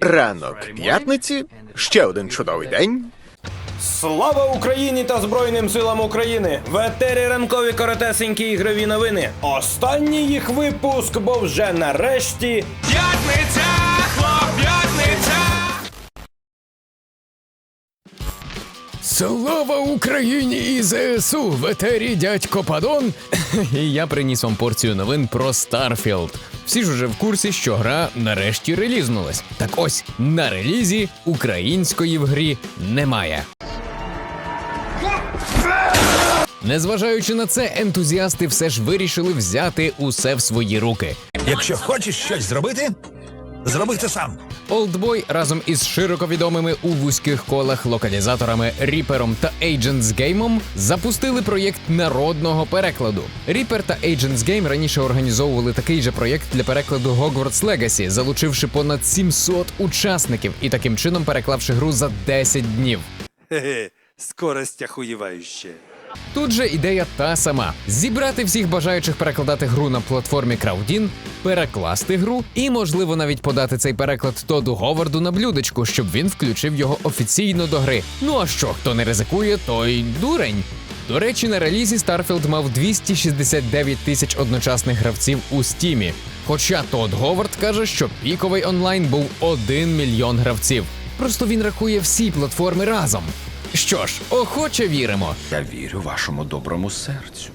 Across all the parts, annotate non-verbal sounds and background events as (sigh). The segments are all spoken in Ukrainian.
Ранок п'ятниці, ще один чудовий день. Слава Україні та Збройним силам України! В етері ранкові коротесенькі ігрові новини. Останній їх випуск, бо вже нарешті. П'ятниця, Слава Україні і ЗСУ! В етері дядько Падон. (laughs) І я приніс вам порцію новин про Старфілд. Всі ж уже в курсі, що гра нарешті релізнулась. Так ось на релізі української в грі немає. Незважаючи на це, ентузіасти все ж вирішили взяти усе в свої руки. Якщо хочеш щось зробити, зроби це сам. Олдбой разом із широко відомими у вузьких колах локалізаторами Ріпером та Agents Game запустили проєкт народного перекладу. Ріпер та Agents Game раніше організовували такий же проєкт для перекладу Hogwarts Legacy, залучивши понад 700 учасників і таким чином переклавши гру за 10 днів. Хе-хе, скорость охуєвающая. Тут же ідея та сама: зібрати всіх бажаючих перекладати гру на платформі Краудін, перекласти гру і, можливо, навіть подати цей переклад Тоду Говарду на блюдечку, щоб він включив його офіційно до гри. Ну а що, хто не ризикує, той дурень. До речі, на релізі Starfield мав 269 тисяч одночасних гравців у стімі. Хоча Тод Говард каже, що піковий онлайн був 1 мільйон гравців. Просто він рахує всі платформи разом. Що ж, охоче віримо. Я вірю вашому доброму серцю.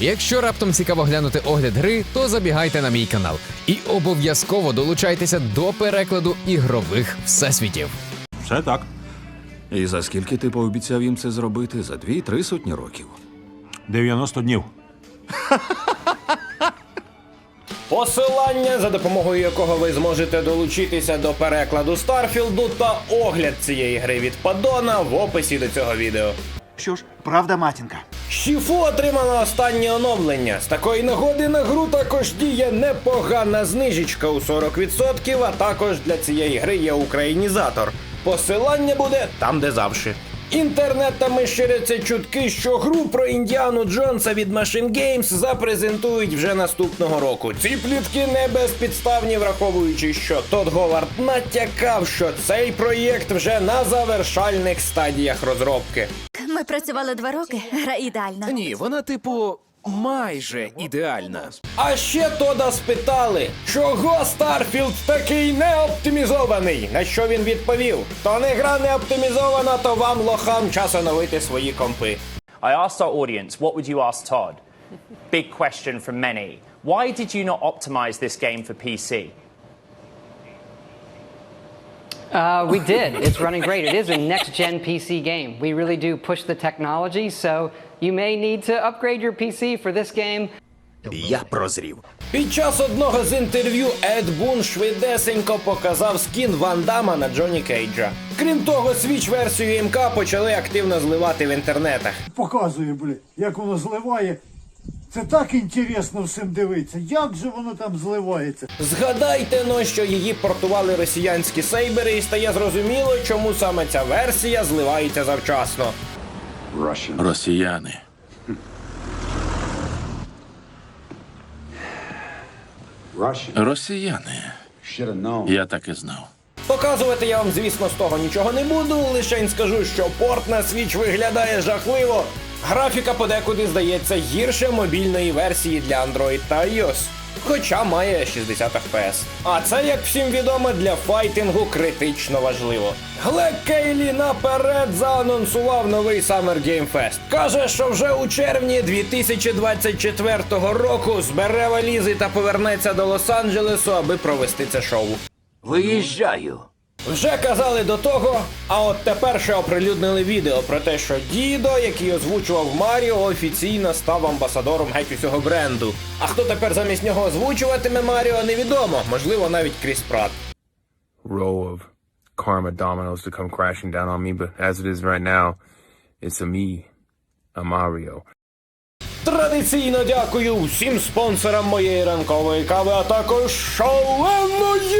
Якщо раптом цікаво глянути огляд гри, то забігайте на мій канал і обов'язково долучайтеся до перекладу ігрових всесвітів. Все так. І за скільки ти пообіцяв їм це зробити? За дві-три сотні років. 90 днів. (laughs) Посилання, за допомогою якого ви зможете долучитися до перекладу Старфілду та огляд цієї гри від Падона в описі до цього відео. Що ж, правда, матінка. Шіфу отримала останнє оновлення. З такої нагоди на гру також діє непогана знижечка у 40%, а також для цієї гри є українізатор. Посилання буде там, де завжди. Інтернетами ширяться чутки, що гру про Індіану Джонса від Machine Games запрезентують вже наступного року. Ці плітки не безпідставні, враховуючи, що Тодд Говард натякав, що цей проєкт вже на завершальних стадіях розробки. Ми працювали два роки, гра ідеальна. Ні, вона, типу, майже ідеальна. А ще Тода спитали, чого Старфілд такий неоптимізований. На що він відповів: То не гра не оптимізована, то вам лохам час оновити свої компи. I asked our audience, what would you ask Todd? Big question from many. Why did you not optimize this game for PC? Uh, we did. It's running great. It is a next gen PC game. We really do push the technology, so you may need to upgrade your PC for this game. Я прозрів. Під час одного з інтерв'ю Ед Бун швидесенько показав скін Ван Дама на Джоні Кейджа. Крім того, свіч версію МК почали активно зливати в інтернетах. Показує, блін, як воно зливає. Це так інтересно всім дивитися. Як же воно там зливається? Згадайте но, що її портували росіянські сейбери, і стає зрозуміло, чому саме ця версія зливається завчасно. Росіяни. Росіяни. Я так і знав. Показувати я вам, звісно, з того нічого не буду, лише скажу, що порт на свіч виглядає жахливо. Графіка подекуди здається гірше мобільної версії для Android та iOS. Хоча має 60 FPS. А це, як всім відомо, для файтингу критично важливо. Глек Кейлі наперед заанонсував новий Summer Game Fest. Каже, що вже у червні 2024 року збере валізи та повернеться до Лос-Анджелесу, аби провести це шоу. Виїжджаю. Вже казали до того, а от тепер ще оприлюднили відео про те, що дідо, який озвучував Маріо, офіційно став амбасадором геть усього бренду. А хто тепер замість нього озвучуватиме Маріо, невідомо. Можливо, навіть Кріс Пратт. Row of karma dominoes to come crashing down on me, but as it is right now, it's a me, a Mario. Традиційно дякую всім спонсорам моєї ранкової кави, а також шаленої